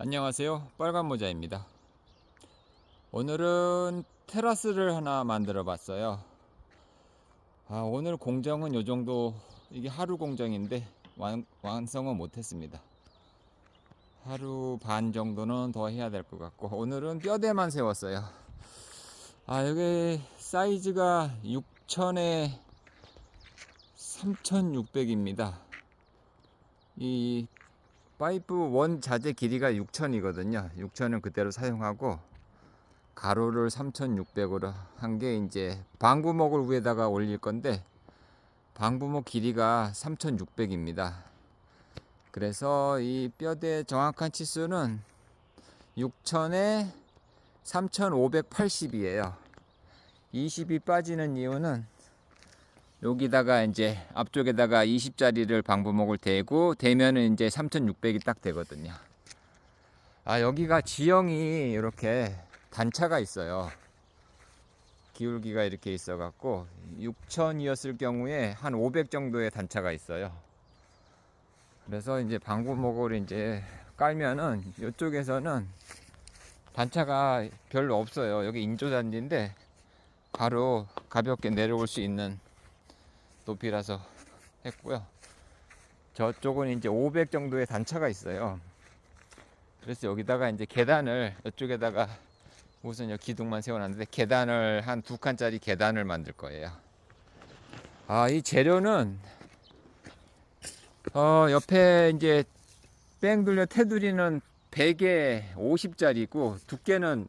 안녕하세요. 빨간 모자입니다. 오늘은 테라스를 하나 만들어 봤어요. 아, 오늘 공정은 요 정도 이게 하루 공정인데 완, 완성은 못했습니다. 하루 반 정도는 더 해야 될 것 같고 오늘은 뼈대만 세웠어요. 아 여기 사이즈가 6천에 3600입니다. 이 파이프 원 자재 길이가 6천이거든요. 6천은 그대로 사용하고 가로를 3,600으로 한 게 이제 방부목을 위에다가 올릴 건데 방부목 길이가 3,600입니다. 그래서 이 뼈대 정확한 치수는 6천에 3,580이에요. 20이 빠지는 이유는 여기다가 이제 앞쪽에다가 20짜리를 방부목을 대고 대면은 이제 3600이 딱 되거든요. 아, 여기가 지형이 이렇게 단차가 있어요. 기울기가 이렇게 있어 갖고 6000이었을 경우에 한 500 정도의 단차가 있어요. 그래서 이제 방부목을 이제 깔면은 이쪽에서는 단차가 별로 없어요. 여기 인조잔디인데 바로 가볍게 내려올 수 있는 높이라서 했고요. 저쪽은 이제 500 정도의 단차가 있어요. 그래서 여기다가 이제 계단을 이쪽에다가 우선 여기 기둥만 세워놨는데 계단을 한 두 칸짜리 계단을 만들 거예요. 아, 이 재료는 어, 옆에 이제 뺑 돌려 테두리는 100에 50짜리고 두께는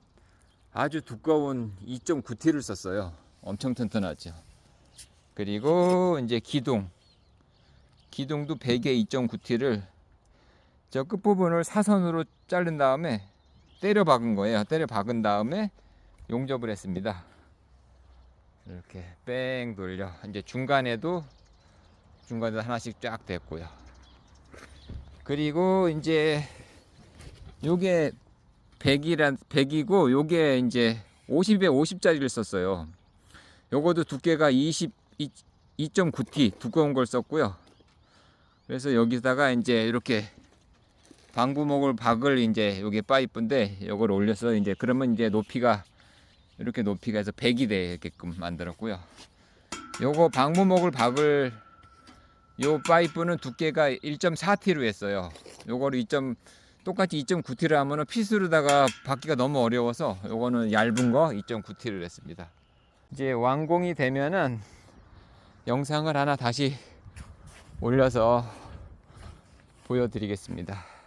아주 두꺼운 2.9T를 썼어요. 엄청 튼튼하죠. 그리고 이제 기둥. 기둥도 100에 2.9T를 저 끝부분을 사선으로 자른 다음에 때려 박은 거예요. 때려 박은 다음에 용접을 했습니다. 이렇게 뺑 돌려. 이제 중간에도 중간에 하나씩 쫙 됐고요. 그리고 이제 요게 100이란 100이고 요게 이제 50에 50짜리를 썼어요. 요거도 두께가 20 2.9T 두꺼운 걸 썼고요. 그래서 여기다가 이제 이렇게 방부목을 박을 이제 여기 파이프인데 이걸 올려서 이제 그러면 이제 높이가 이렇게 높이가 해서 100이 되게끔 만들었고요. 요거 방부목을 박을 요 파이프는 두께가 1.4T로 했어요. 요거를 2. 똑같이 2.9T를 하면은 핏으로다가 받기가 너무 어려워서 요거는 얇은 거 2.9T를 했습니다. 이제 완공이 되면은 영상을 하나 다시 올려서 보여드리겠습니다.